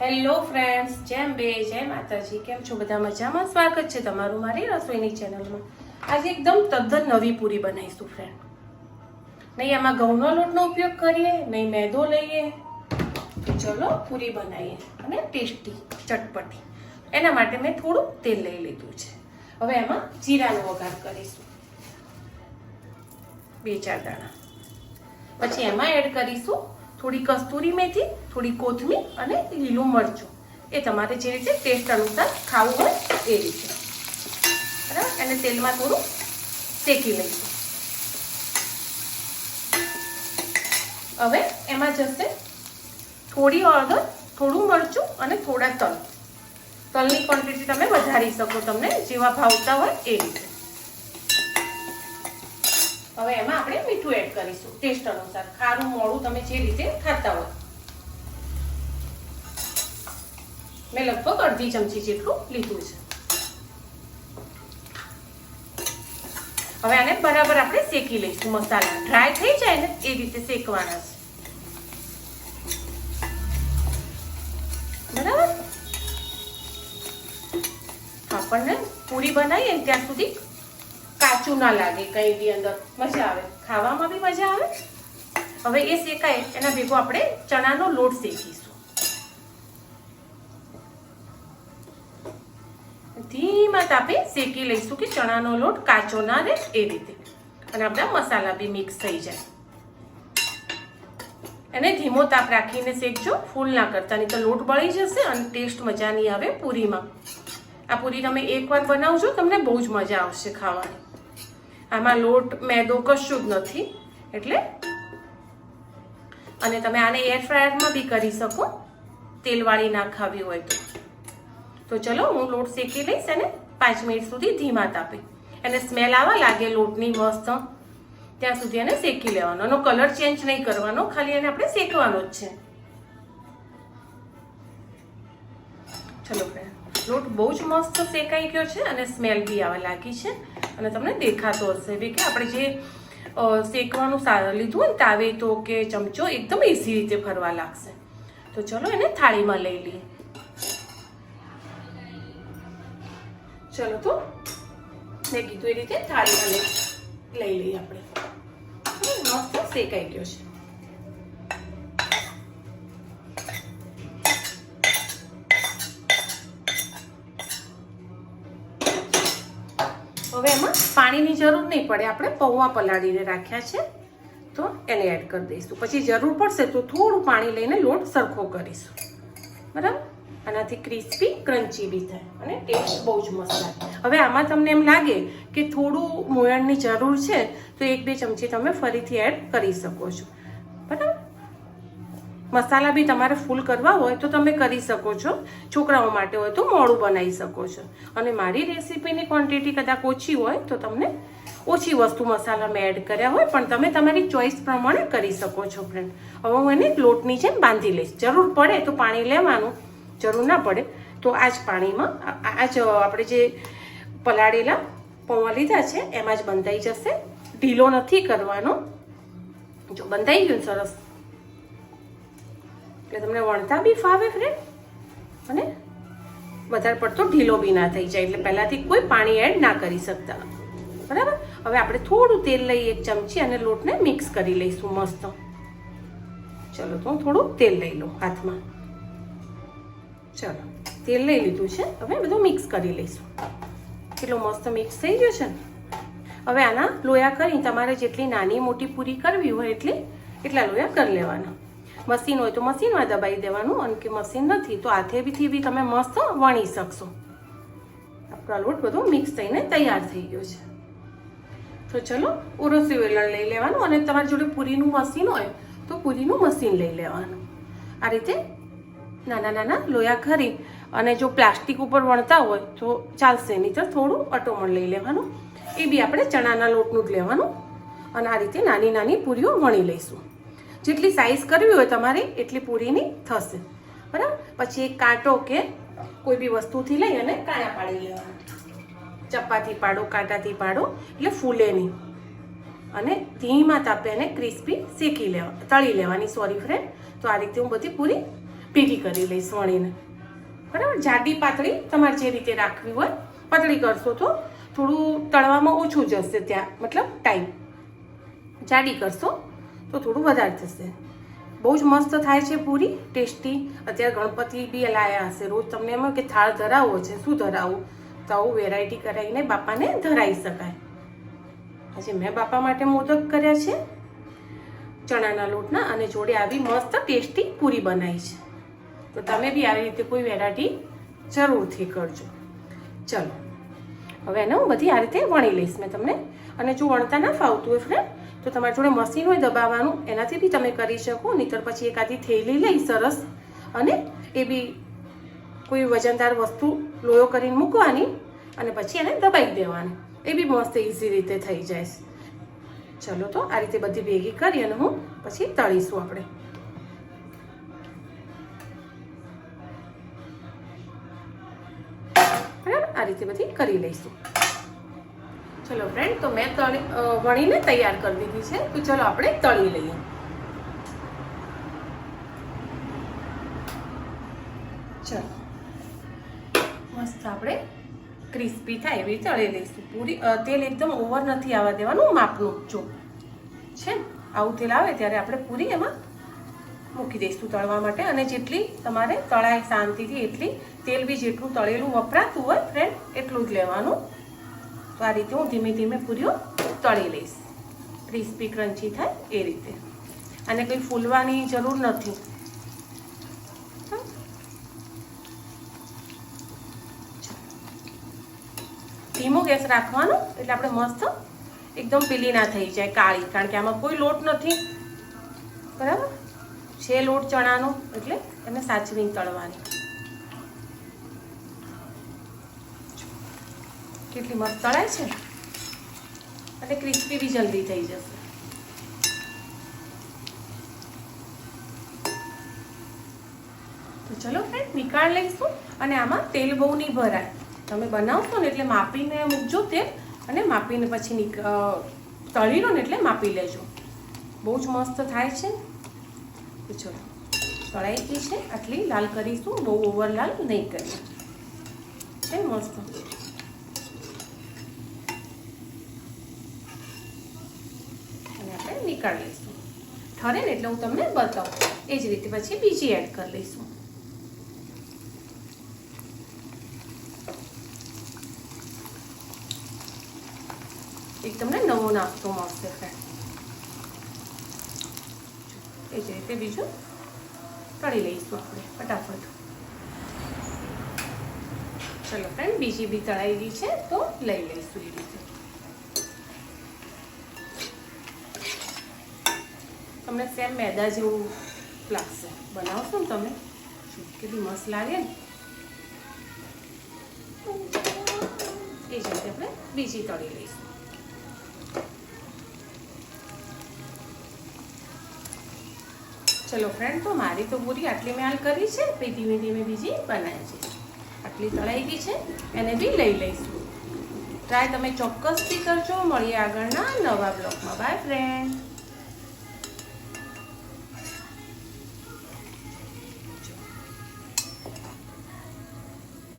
Hello friends જેમ બે જય માતાજી. કેમ છો બધા મજામાં? સ્વાગત છે તમારું મારી રસોઈની ચેનલમાં આજે એકદમ તદ્દન નવી પૂરી બનાવીશું ફ્રેન્ડ નહીં એમાં ઘઉંનો લોટનો ઉપયોગ કરીએ, નહીં, મેદો લઈએ. ચલો પૂરી બનાવીએ અને ટેસ્ટી, ચટપટી. એના માટે મેં થોડું તેલ લઈ લીધું છે. હવે એમાં જીરાનો વઘાર કરીશું. બે ચાર દાણા. પછી એમાં એડ કરીશું થોડી કસ્તુરી મેથી, થોડી કોથમીર અને લીલું મરચું. એ તમારે જે રીતે ટેસ્ટ અનુસાર ખાવું હોય એ રીતે. બરાબર? અને તેલમાં થોડું શેકી લઈશું. હવે એમાં જશે થોડી હળદર, થોડું મરચું અને થોડા તલ. તલની ક્વોન્ટિટી તમે વધારી શકો તમને જેવા ભાવતા હોય એ રીતે. હવે એમાં આપણે મીઠું એડ કરીશું ટેસ્ટ અનુસાર. ખારું મોડું તમે જે રીતે ખાતા હોય. મેં લગભગ અડધી ચમચી જેટલું લીધું છે. હવે આને બરાબર આપણે શેકી લઈશું મસાલા. ડ્રાય થઈ જાય ને એ રીતે શેકવાના છે. બરાબર? આપણને પૂરી બનાવીએ ત્યાં સુધી કાચું ના લાગે કંઈ બી અંદર. મજા આવે. ખાવામાં બી મજા આવે. હવે એ શેકાય, એના ભેગો આપણે ચણાનો લોટ શેકીશું. ધીમા તાપે શેકી લઈશું કે ચણાનો લોટ કાચો ના રહે એ રીતે. અને આપણા મસાલા બી મિક્સ થઈ જાય. એને ધીમો તાપ રાખીને શેકજો, ફૂલ ના કરતા, નહીં તો લોટ બળી જશે અને ટેસ્ટ મજા નહીં આવે પૂરીમાં. આ પૂરી તમે એકવાર બનાવજો, તમને બહુ જ મજા આવશે ખાવાની. આમાં લોટ મેદો કશું જ નથી, એટલે અને તમે આને એર ફ્રાયરમાં બી કરી શકો, તેલવાળી ના ખાવી હોય તો. તો ચલો હું લોટ શેકી લઈશ અને પાંચ મિનિટ સુધી ધીમા તાપે. એને સ્મેલ આવવા લાગે લોટની મસ્ત. ત્યાં સુધી એને શેકી લેવાનો. એનો કલર ચેન્જ નહીં કરવાનો, ખાલી એને આપણે શેકવાનો જ છે. ચલો લોટ બહુ જ મસ્ત શેકાઈ ગયો છે અને સ્મેલ બી આવવા લાગી છે. અને તમને દેખાતો હશે. બી કે આપણે જે શેકવાનું સારું લીધું હોય ને તાવે તો કે ચમચો, એકદમ ઇઝી રીતે ફરવા લાગશે. તો ચલો એને થાળીમાં લઈ લઈએ. ચલો તો, મેં કીધું એ રીતે થાળીમાં લઈ લઈ લઈએ આપણે. મસ્ત શેકાઈ ગયો છે. હવે એમાં પાણીની જરૂર નહીં પડે. આપણે પૌવા પલાળીને રાખ્યા છે. તો એને એડ કરી દઈશું. પછી જરૂર પડશે તો થોડું પાણી લઈને લોટ સરખો કરીશું. બરાબર? આનાથી ક્રિસ્પી ક્રન્ચી બી થાય અને ટેસ્ટ બહુ જ મસ્ત લાગે હવે આમાં તમને એમ લાગે કે થોડું મોયણની જરૂર છે, તો એક બે ચમચી તમે ફરીથી એડ કરી શકો છો. મસાલા બી તમારે ફૂલ કરવા હોય તો તમે કરી શકો છો. છોકરાઓ માટે હોય તો મોડું બનાવી શકો છો. અને મારી રેસીપીની ક્વોન્ટિટી કદાચ ઓછી હોય તો તમને ઓછી વસ્તુ મસાલા મેં એડ કર્યા હોય, પણ તમે તમારી ચોઈસ પ્રમાણે કરી શકો છો ફ્રેન્ડ હવે હું એને લોટની જેમ બાંધી લઈશ. જરૂર પડે તો પાણી લેવાનું, જરૂર ના પડે તો આ જ પાણીમાં, આ જ, આપણે જે પલાળેલા પૌવા લીધા છે, એમાં જ બંધાઈ જશે. ઢીલો નથી કરવાનો. જો બંધાઈ ગયું સરસ. એટલે તમને વણતા બી ફાવે ફ્રેન્ડ અને વધારે પડતો ઢીલો બી ના થઈ જાય, એટલે પહેલાંથી કોઈ પાણી એડ ના કરી શકતા. બરાબર? હવે આપણે થોડું તેલ લઈ એક ચમચી અને લોટને મિક્સ કરી લઈશું મસ્ત. ચલો તો હું થોડું તેલ લઈ લઉં હાથમાં. ચલો, તેલ લઈ લીધું છે. હવે બધું મિક્સ કરી લઈશું. કેટલું મસ્ત મિક્સ થઈ ગયું છે ને? હવે આના લોયા કરી, તમારે જેટલી નાની મોટી પૂરી કરવી હોય એટલી, એટલા લોયા કરી લેવાના. મશીન હોય તો મશીનમાં દબાઈ દેવાનું અને કે મશીન નથી તો હાથેથી બી તમે મસ્ત વણી શકશો. આપણો લોટ બધો મિક્સ થઈને તૈયાર થઈ ગયો છે. તો ચલો, ઉરોસી વેલણ લઈ લેવાનું અને તમારી જોડે પૂરીનું મશીન હોય તો પૂરીનું મશીન લઈ લેવાનું. આ રીતે નાના નાના લોયા ખરી અને જો પ્લાસ્ટિક ઉપર વણતા હોય તો ચાલશે નહીં. તો થોડું અટોમણ લઈ લેવાનું. એ બી આપણે ચણાના લોટનું જ લેવાનું. અને આ રીતે નાની નાની પૂરીઓ વણી લઈશું. જેટલી સાઈઝ કરવી હોય તમારે, એટલી પૂરીની થશે. બરાબર? પછી એક કાંટો કે કોઈ બી વસ્તુથી લઈ અને કાણા પાડી લેવાના. ચપ્પાથી પાડો, કાંટાથી પાડો, એટલે ફૂલે નહીં. અને ધીમા તાપે એને ક્રિસ્પી શેકી લેવા, તળી લેવાની સોરી ફ્રેન્ડ તો આ રીતે હું બધી પૂરી ભેગી કરી લઈશ વણીને. બરાબર? જાડી પાતળી તમારે જે રીતે રાખવી હોય, પાતળી કરશો તો થોડું તળવામાં ઓછું જશે ત્યાં, મતલબ ટાઈમ જાડી કરશો તો થોડું વધારે થશે. બહુ જ મસ્ત થાય છે પૂરી, ટેસ્ટી. અત્યારે ગણપતિ બી લાયા હશે. રોજ તમને એમાં કે થાળ ધરાવવો છે, શું ધરાવવું? તો આવું વેરાયટી કરાવીને બાપાને ધરાવી શકાય. આજે મેં બાપા માટે મોદક કર્યા છે, ચણાના લોટના, અને જોડે આવી મસ્ત ટેસ્ટી પૂરી બનાવી છે. તો તમે બી આવી રીતે કોઈ વેરાયટી જરૂરથી કરજો. ચલો. હવે એને હું બધી આ રીતે વણી લઈશ મેં તમને. અને જો વણતા ના ફાવતું હોય ફ્રેન્ડ તો તમારી જોડે મશીન હોય દબાવવાનું, એનાથી બી તમે કરી શકો, નહીતર પછી એકાદી થેલી લઈ સરસ. અને એ બી કોઈ વજનદાર વસ્તુ લોયો કરીને મૂકવાની અને પછી એને દબાઈ દેવાની. એ બી મસ્ત ઇઝી રીતે થઈ જાય. ચલો તો આ રીતે બધી ભેગી કરી અને હું પછી તળીશું આપણે. બરાબર? આ રીતે બધી કરી લઈશું. ચલો ફ્રેન્ડ તો મેં તળી વણીને તૈયાર કરી દીધી છે. તો ચલો આપણે તળી લઈએ. ચલો. મસ્ત આપણે ક્રિસ્પી થાય એવી તળી લઈશું. પૂરી તેલ એકદમ ઓવર નથી આવવા દેવાનું, માપનું જો છે આવું તેલ આવે ત્યારે આપણે પૂરી એમાં મૂકી દઈશું તળવા માટે. અને જેટલી તમારે તળાય શાંતિથી, એટલી તેલ બી જેટલું તળેલું વપરાતું હોય ફ્રેન્ડ એટલું જ લેવાનું. તો આ રીતે હું ધીમે ધીમે પૂરીઓ તળી લઈશ. ક્રિસ્પી, ક્રન્ચી થાય એ રીતે. અને કંઈ ફૂલવાની જરૂર નથી. ધીમો ગેસ રાખવાનો, એટલે આપણે મસ્ત એકદમ પીલી ના થઈ જાય, કાળી, કારણ કે આમાં કોઈ લોટ નથી. બરાબર? છે લોટ ચણાનો, એટલે એને સાચવીને તળવાની. કેટલી મસ્ત તળાય છે. અને ક્રિસ્પી બી જલ્દી થઈ જશે. તો ચલો ફ્રેન્ડ નિકાળ લઈશું અને આમાં તેલ બહુ નહીં ભરાય. તમે બનાવશો ને એટલે માપીને મૂકજો તેલ અને માપીને પછી તળી લો ને એટલે માપી લેજો. બહુ જ મસ્ત થાય છે. તો ચલો, તળાઈ ગઈ છે. આટલી લાલ કરીશું, બહુ ઓવર લાલ નહીં કરીએ. મસ્ત અને નીકાળી લઈશું. ઠરે ને એટલે હું તમને બતાવું. એ જ રીતે પછી બીજી એડ કરી લઈશું. એક તમને નવો નાસ્તો મળશે ફ્રેન્ડ એ જ રીતે બીજું તળી લઈશું આપણે, ફટાફટ. ચલો ફ્રેન્ડ બીજી બી તળાઈ છે, તો લઈ લઈશું એ રીતે. તમને સેમ મેદા જેવું લાગશે. બનાવશો ને તમે? કેટલી મસ્ત લાગે ને? એ જ રીતે આપણે બીજી તળી લઈશું. ચલો ફ્રેન્ડ તો મારી તો પૂરી આટલી મેં હાલ કરી છે પછી ધીમે ધીમે બીજી બનાવી છે. આટલી તળાઈ ગઈ છે, એને બી લઈ લઈશું. ટ્રાય તમે ચોક્કસથી કરજો. મળીએ આગળના નવા બ્લોગમાં. By friend